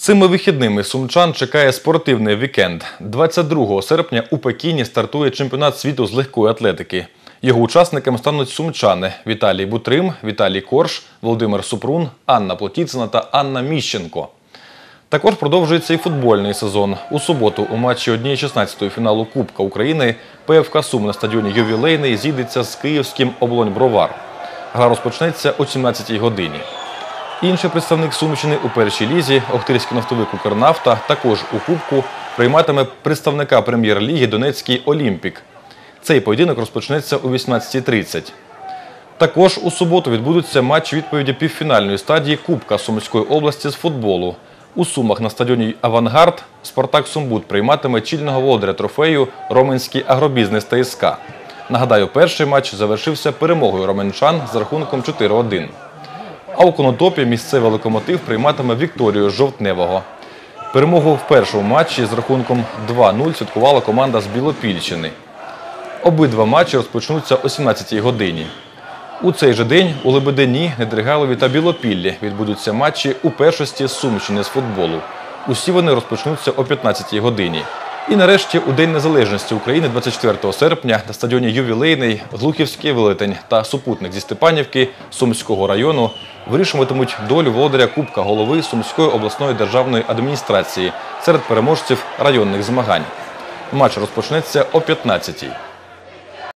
Цими вихідними сумчан чекає спортивний вікенд. 22 серпня у Пекіні стартує чемпіонат світу з легкої атлетики. Його учасниками стануть сумчани Віталій Бутрим, Віталій Корж, Володимир Супрун, Анна Плотіцина та Анна Міщенко. Також продовжується і футбольний сезон. У суботу у матчі 1-16 фіналу Кубка України ПФК Сум на стадіоні Ювілейний зійдеться з київським Облонь-Бровар. Гра розпочнеться о 17-й годині. Інший представник Сумщини у першій лізі, Охтирський нафтовик Укрнафта, також у Кубку прийматиме представника прем'єр-ліги Донецький Олімпік. Цей поєдинок розпочнеться о 18.30. Також у суботу відбудуться матчі відповіді півфінальної стадії Кубка Сумської області з футболу. У Сумах на стадіоні Авангард Спартак Сумбут прийматиме чільного володаря трофею Роменський агробізнес ТСК. Нагадаю, перший матч завершився перемогою роменчан з рахунком 4-1. А у конотопі місцевий локомотив прийматиме Вікторію Жовтневого. Перемогу в першому матчі з рахунком 2-0 святкувала команда з Білопільщини. Обидва матчі розпочнуться о 17-й годині. У цей же день у Лебедині, Недригайлові та Білопіллі відбудуться матчі у першості Сумщини з футболу. Усі вони розпочнуться о 15-й годині. І нарешті у День Незалежності України 24 серпня на стадіоні Ювілейний Глухівський велетень та супутник зі Степанівки Сумського району вирішуватимуть долю володаря Кубка голови Сумської обласної державної адміністрації серед переможців районних змагань. Матч розпочнеться о 15-й.